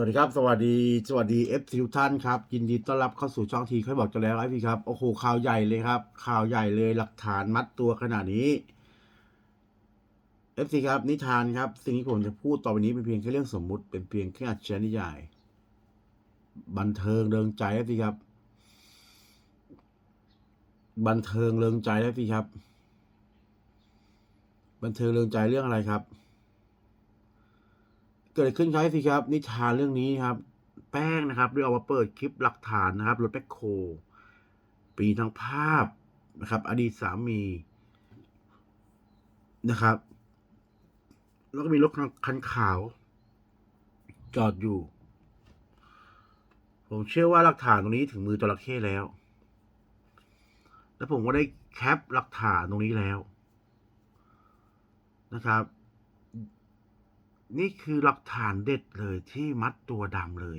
วัสดีครับ สวัสดีสวัสดีเอฟทุกท่านครับ ยินดีต้อนรับเข้าสู่ช่องทีค่อยบอกจะแล้วไอพี่ครับ โอ้โหข่าวใหญ่เลยครับ ข่าวใหญ่เลยหลักฐานมัดตัวขนาดนี้เอฟซีครับนิทานครับ สิ่งที่ผมจะพูดต่อไปนี้เป็นเพียงแค่เรื่องสมมุติเป็นเพียงแค่อัจฉรินิยาย บันเทิงเริงใจเอฟซีครับ บันเทิงเริงใจเอฟซีครับ บันเทิงเริงใจเรื่องอะไรครับ เกิดขึ้นครับพี่ครับนิทานเรื่องนี้ครับ แป้งนะครับได้เอามาเปิดคลิปหลักฐานนะครับรถแบ็คโคปีทั้งภาพนะครับ อดีตสามีนะครับ แล้วก็มีรถคันขาว จอดอยู่ ผมเชื่อว่าหลักฐานตรงนี้ถึงมือจระเข้แล้ว แล้วผมก็ได้แคปหลักฐานตรงนี้แล้วนะครับ นี่คือหลักฐานเด็ดเลยที่มัดตัวดำเลย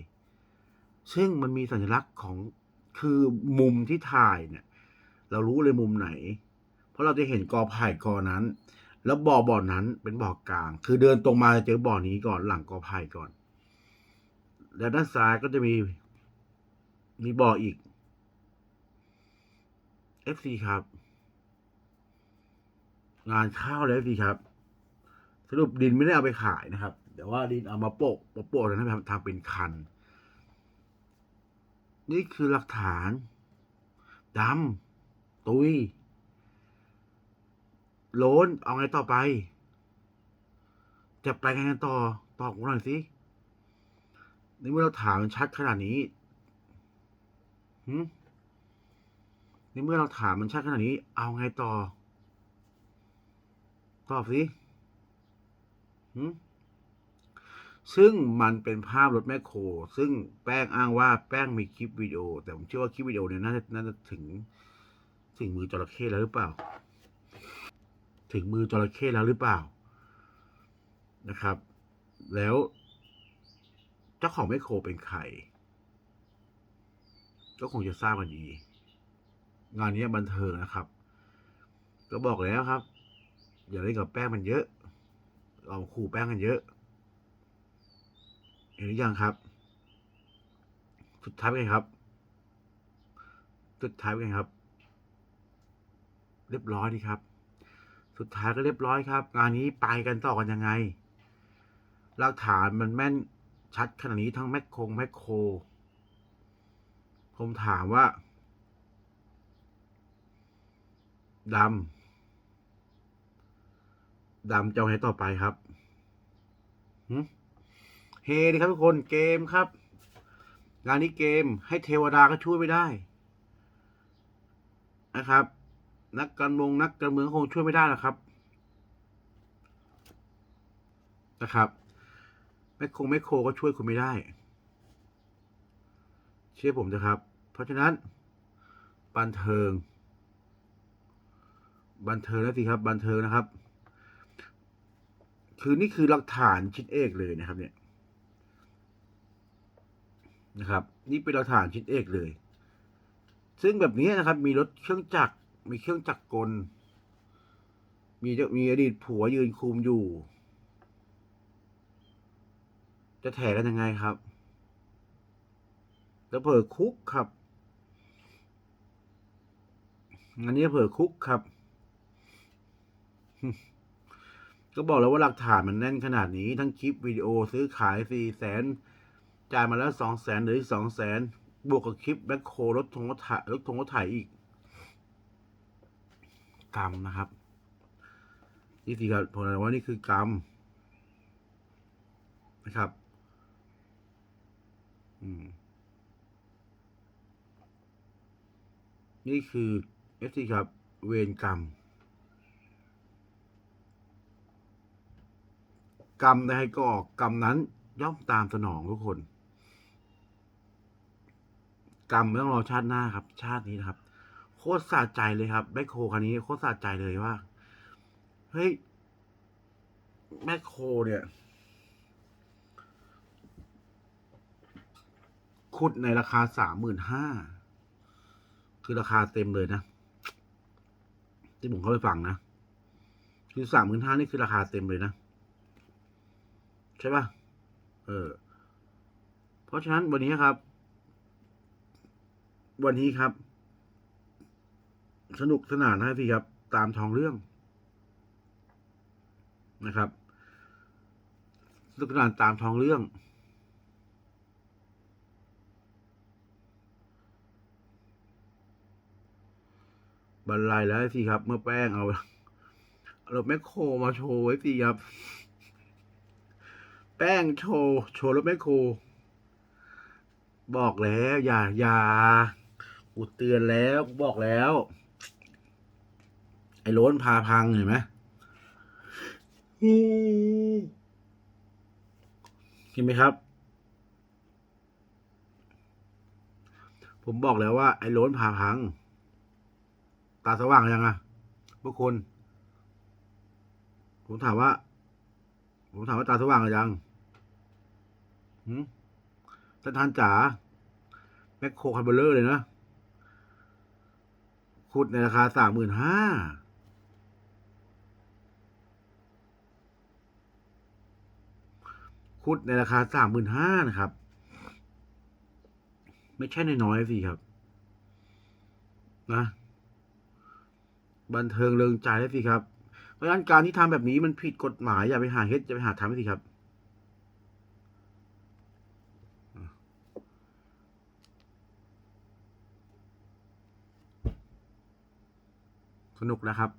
ซึ่งมันมีสัญลักษณ์ของคือมุมที่ถ่ายเนี่ย เรารู้เลยมุมไหน เพราะเราจะเห็นกอไผ่กอนั้น แล้วบ่อบ่อนั้นเป็นบ่อกลาง คือเดินตรงมาจะเจอบ่อนี้ก่อนหลังกอไผ่ก่อน แล้วด้านซ้ายก็จะมี มีบ่ออีก FC ครับ งานเข้าแล้ว FC ครับ สรุปดินไม่ได้เอาไปขายนะครับ แต่ว่าดินเอามาโปะโปะโปะแล้วทำทำเป็นคัน นี่คือหลักฐานดำตุยโลนเอาไงต่อไป จะไปไงกันต่อตอบผมหน่อยสิในเมื่อเราถามมันชัดขนาดนี้หืมในเมื่อเราถามมันชัดขนาดนี้ เอาไงต่อ ตอบสิ ซึ่งมันเป็นภาพรถแมคโคร ซึ่งแป้งอ้างว่าแป้งมีคลิปวิดีโอ แต่ผมเชื่อว่าคลิปวิดีโอเนี่ยน่าจะน่าจะถึง ถึงมือจระเข้แล้วหรือเปล่า ถึงมือจระเข้แล้วหรือเปล่า นะครับ แล้วเจ้าของแมคโครเป็นใครก็คงจะทราบกันดี งานนี้บันเทิงนะครับ ก็บอกแล้วครับ อย่าเล่นกับแป้งมันเยอะ เราขู่แป้งกันเยอะ เห็นหรือยังครับ สุดท้ายเป็นไงครับ สุดท้ายเป็นไงครับ เรียบร้อยดีครับ สุดท้ายก็เรียบร้อยครับ งานนี้ไปกันต่อกันยังไงหลักฐานมันแม่นชัดขนาดนี้ทั้งแมคโครแมคโครผมถามว่าดำ ดำจะเอาไงต่อไปครับเฮดีครับทุกคนเกมครับ งานนี้เกมให้เทวดาก็ช่วยไม่ได้ นะครับ นักการเมืองนักการเมืองคงช่วยไม่ได้หรอกครับ นะครับแมคโครแมคโคก็ช่วยคุณไม่ได้ เชื่อผมนะครับ เพราะฉะนั้น บันเทิง บันเทิงนะสิครับ บันเทิงนะครับ คือนี่คือหลักฐานชิ้นเอกเลยนะครับ เนี่ยนะครับ นี่เป็นหลักฐานชิ้นเอกเลย ซึ่งแบบนี้นะครับ มีรถเครื่องจักรมีเครื่องจักรกล มีมีอดีตผัวยืนคุมอยู่ จะแถกันยังไงครับแล้วเผลอคุกครับอันนี้เผลอคุกครับ ก็บอกแล้วว่าหลักฐานมันแน่นขนาดนี้ ทั้งคลิปวิดีโอซื้อขายสี่แสนจ่ายมาแล้วสองแสนหรือสองแสนบวกกับคลิปแบ็คโครถทงรถถ่ายรถทงรถถ่ายอีกกรรมนะครับนี่สิครับผมว่านี่คือกรรมนะครับ อืมนี่คือเอฟซีครับ เวรกรรม กรรมใดก็ออกกรรมนั้นย่อมตามสนองทุกคน กรรมไม่ต้องรอชาติหน้าครับ ชาตินี้นะครับ โคตรสะใจเลยครับแมคโครคันนี้โคตรสะใจเลยว่าเฮ้ยแมคโครเนี่ย ขุดในราคาสามหมื่นห้าคือราคาเต็มเลยนะ ที่ผมเข้าไปฟังนะ คือสามหมื่นห้านี่คือราคาเต็มเลยนะ ใช่ป่ะ เออ เพราะฉะนั้นวันนี้ครับ วันนี้ครับ สนุกสนานนะพี่ครับ ตามทองเรื่องนะครับสนุกสนานตามทองเรื่องบรรลัยแล้วสิครับ เมื่อแป้งเอาเอารถแมคโครมาโชว์ไว้สิครับ แป้งโชว์โชว์รถแมคโครบอกแล้วอย่าอย่ากูเตือนแล้วกูบอกแล้ว ไอ้โล้นพาพังเห็นไหมเห็นไหมครับ ผมบอกแล้วว่า ไอ้โล้นพาพัง ตาสว่างยังอะพวกคุณ ผมถามว่า ผมถามว่าตาสว่างหรือยัง ท่านทานจ๋าแมคโครคันเบลเลอร์เลยนะขุดในราคาสามหมื่นห้าขุดในราคาสามหมื่นห้านะครับ ไม่ใช่น้อยสิครับ นะ บันเทิงเริงใจได้สิครับ เพราะฉะนั้นการที่ทำแบบนี้มันผิดกฎหมายอย่าไปหาเฮ็ดอย่าไปหาทำสิครับ สนุกนะครับ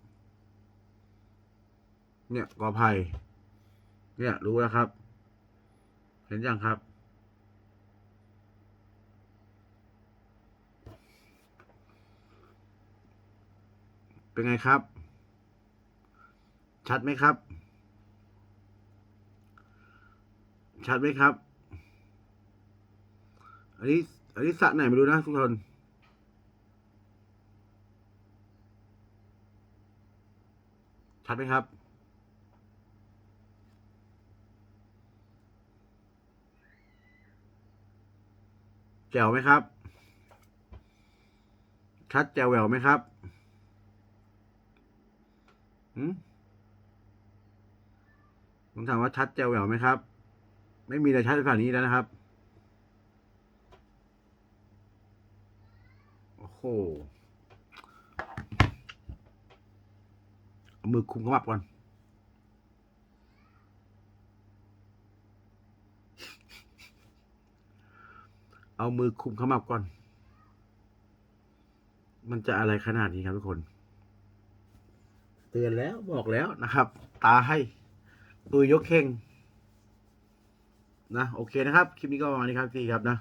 เนี่ยกอไผ่เนี่ยรู้แล้วครับ เห็นยังครับ เป็นไงครับ ชัดไหมครับ ชัดไหมครับ อันนี้อันนี้สระไหนไม่รู้นะทุกคน ชัดไหมครับแจ๋วไหมครับ ชัดแจ๋วแหววไหมครับหืมผมถามว่าชัดแจ๋วแหววไหมครับ ไม่มีอะไรชัดขนาดนี้แล้วนะครับ โอ้โห เอา มือคุมขมับก่อนเอามือคุมขมับก่อน มันจะอะไรขนาดนี้ครับทุกคน เตือนแล้วบอกแล้วนะครับ ตาให้ปืยยกเข่งนะโอเคนะครับ คลิปนี้ก็ประมาณนี้ครับพี่ครับนะ